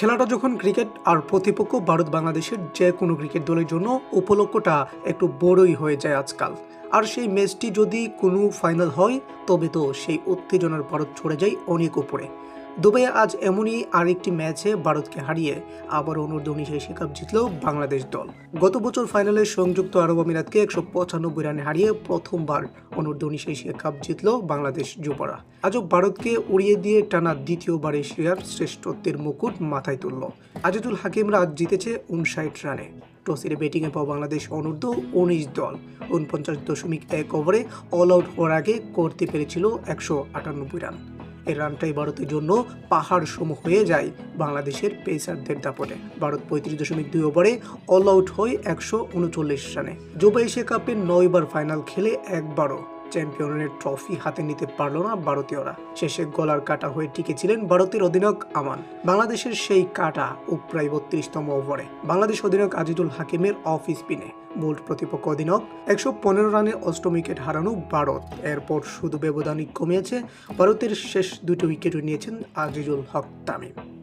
খেলাটা যখন ক্রিকেট আর প্রতিপক্ষ ভারত বাংলাদেশের যে কোনো ক্রিকেট দলের জন্য উপলক্ষটা একটু বড়ই হয়ে যায় আজকাল। আর সেই ম্যাচটি যদি কোনো ফাইনাল হয়, তবে তো সেই উত্তেজনার ভারত ছড়ে যায় অনেক উপরে। দুবাইয়ে আজ এমনই আরেকটি ম্যাচে ভারতকে হারিয়ে আবার অনূর্ধ্ব উনিশ এশিয়া কাপ জিতল বাংলাদেশ দল। গত বছর ফাইনালে সংযুক্ত আরব আমিরাতকে একশো পঁচানব্বই রানে হারিয়ে প্রথমবার অনূর্ধ্ব উনিশ এশিয়া কাপ জিতল বাংলাদেশ যুবরা। আজও ভারতকে উড়িয়ে দিয়ে টানা দ্বিতীয়বার এশিয়ার শ্রেষ্ঠত্বের মুকুট মাথায় তুলল। আজিজুল হাকিমরা আজ জিতেছে উনষাট রানে। টসের ব্যাটিংয়ে পাওয়া বাংলাদেশ অনূর্ধ্ব উনিশ দল। উনপঞ্চাশ দশমিক এক ওভারে অল আউট হওয়ার আগে করতে পেরেছিল একশো আটানব্বই রান। এই রানটাই ভারতের জন্য পাহাড় সম হয়ে যায় বাংলাদেশের পেসারদের দাপটে। ভারত পঁয়ত্রিশ দশমিক দুই ওভারে অল আউট হয় একশো উনচল্লিশ রানে। জুবাই এশিয়া কাপে নয়বার ফাইনাল খেলে একবারও চ্যাম্পিয়নের ট্রফি হাতে নিতে পারল না ভারতীয়রা। শেষে গলার কাটা হয়ে টিকেছিলেন ভারতের অধিনায়ক আমান। বাংলাদেশের সেই কাটা ও প্রায় বত্রিশতম ওভারে। বাংলাদেশ অধিনায়ক আজিজুল হাকিমের অফ স্পিনে। বোল্ট প্রতিপক্ষ অধিনায়ক একশো পনেরো রানে অষ্টম উইকেট হারানো ভারত। এরপর শুধু ব্যবধানই কমিয়েছে। ভারতের শেষ দুটি উইকেটও নিয়েছেন আজিজুল হক তামিম।